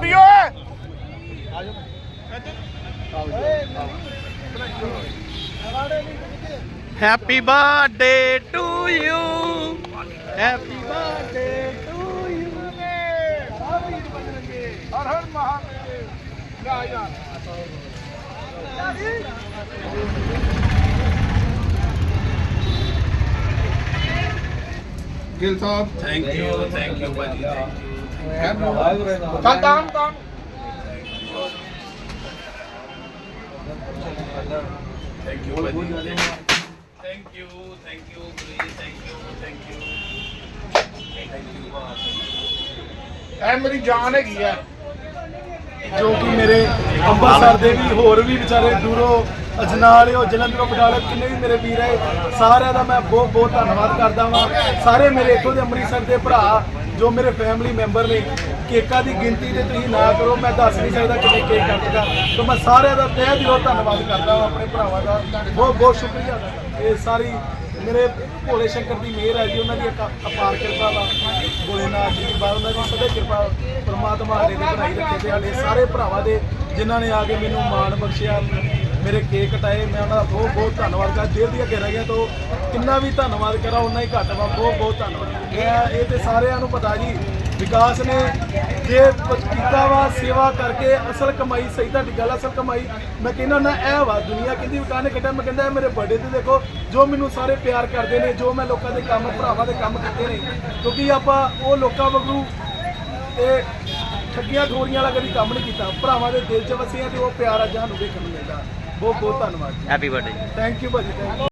ਚਾਬੀ ਓਏ happy birthday to you happy birthday to you ਹਰ ਹਰ ਮਹਾਦੇਵ ਲਾ ਯਾਰ ਗਿਲ ਸਾਹਿਬ ਥੈਂਕ ਯੂ ਥੈਂਕ ਯੂ ਭਾਜੀ ਥੈਂਕ ਯੂ ਚੱਲ ਦਾਮ ਦਾਮ thank you thank you thank you thank you thank you ਇਹ ਮੇਰੀ ਜਾਨ ਹੈਗੀ ਆ। ਜੋ ਕਿ ਮੇਰੇ ਅੰਮ੍ਰਿਤਸਰ ਦੇ ਵੀ ਹੋਰ ਵੀ ਵਿਚਾਰੇ ਦੂਰੋਂ ਅਜਨਾਲਿਓ ਜਲੰਧਰੋਂ ਬਟਾਲਾ ਕਿੰਨੇ ਵੀ ਮੇਰੇ ਵੀਰ ਹੈ ਸਾਰਿਆਂ ਦਾ ਮੈਂ ਬਹੁਤ ਬਹੁਤ ਧੰਨਵਾਦ ਕਰਦਾ ਹਾਂ ਸਾਰੇ ਮੇਰੇ ਇੱਥੋਂ ਦੇ ਅੰਮ੍ਰਿਤਸਰ ਦੇ ਭਰਾ ਜੋ ਮੇਰੇ ਫੈਮਿਲੀ ਮੈਂਬਰ ਨੇ, ਕੇਕਾਂ ਦੀ ਗਿਣਤੀ ਤੇ ਤੁਸੀਂ ਨਾ ਕਰੋ, ਮੈਂ ਦੱਸ ਨਹੀਂ ਸਕਦਾ ਕਿੰਨੇ ਕੇਕ ਕੱਟਦਾ ਚੁੱਕਾ ਤਾਂ ਮੈਂ ਸਾਰਿਆਂ ਦਾ ਤਹਿ ਦਿਲੋਂ ਧੰਨਵਾਦ ਕਰਦਾ ਹਾਂ ਆਪਣੇ ਭਰਾਵਾਂ ਦਾ। ਬਹੁਤ ਬਹੁਤ ਸ਼ੁਕਰੀਆ। ਇਹ ਸਾਰੀ ਮੇਰੇ ਭੋਲੇ ਸ਼ੰਕਰ ਦੀ ਮਿਹਰ ਹੈ ਜੀ, ਉਹਨਾਂ ਦੀ ਅਕਾ- ਅਪਾਰ ਕਿਰਪਾ ਵਾ। ਭੋਲੇਨਾਥ ਜੀ ਦੀ ਉਹਨਾਂ ਦੀ ਸਦਾ ਕਿਰਪਾ ਪਰਮਾਤਮਾ ਨੇ ਦੀ ਬਣਾਈ ਰੱਖੇ ਤੇ ਸਾਡੇ ਸਾਰੇ ਭਰਾਵਾਂ ਦੇ ਜਿਨ੍ਹਾਂ ਨੇ ਆ ਕੇ ਮੈਨੂੰ ਮਾਣ ਬਖਸ਼ਿਆ, ਮੇਰੇ ਕੇਕ ਕਟਾਏ, ਮੈਂ ਉਹਨਾਂ ਦਾ ਬਹੁਤ ਬਹੁਤ ਧੰਨਵਾਦ ਕਰਦਾ, ਦਿਲ ਦੀਆਂ ਗਿਆ ਤੋਂ ਕਿੰਨਾ ਵੀ ਧੰਨਵਾਦ ਕਰਾਂ ਉਨਾ ਹੀ ਘੱਟ ਵਾ, ਬਹੁਤ ਬਹੁਤ ਧੰਨਵਾਦ। ਮੈਂ ਇਹ ਤੇ ਸਾਰਿਆਂ ਨੂੰ ਪਤਾ ਜੀ, ਵਿਕਾਸ ਨੇ ਜੇ ਕੀਤਾ ਵਾ, ਸੇਵਾ ਕਰਕੇ ਅਸਲ ਕਮਾਈ, ਸਹੀ ਤੁਹਾਡੀ ਗੱਲ ਅਸਲ ਕਮਾਈ, ਮੈਂ ਕਹਿੰਦਾ ਨਾ ਇਹ ਵਾ ਦੁਨੀਆ ਕਹਿੰਦੀ ਵਿਕਾਸ ਨੇ ਕੱਢਿਆ ਮੈਂ ਕਹਿੰਦਾ, ਇਹ ਮੇਰੇ ਬਰਥਡੇ ਤੇ ਦੇਖੋ, ਜੋ ਮੈਨੂੰ ਸਾਰੇ ਪਿਆਰ ਕਰਦੇ ਨੇ, ਜੋ ਮੈਂ ਲੋਕਾਂ ਦੇ ਕੰਮ, ਭਰਾਵਾਂ ਦੇ ਕੰਮ ਕੀਤੇ ਨੇ, ਕਿਉਂਕਿ ਆਪਾਂ ਉਹ ਲੋਕਾਂ ਵਾਂਗੂ ਤੇ ਠੱਗੀਆਂ ਠੋਰੀਆਂ ਵਾਲਾ ਕਦੀ ਕੰਮ ਨਹੀਂ ਕੀਤਾ। ਭਰਾਵਾਂ ਦੇ ਦਿਲ 'ਚ ਵਸੇ ਆ ਤੇ ਉਹ ਪਿਆਰ ਅੱਜ ਸਾਨੂੰ ਦੇਖਣ ਨੂੰ ਮਿਲਦਾ। ਬਹੁਤ ਬਹੁਤ ਧੰਨਵਾਦ ਹੈਪੀ ਬਰਥਡੇ ਥੈਂਕ ਯੂ ਭਾਜੀ ਥੈਂਕ ਯੂ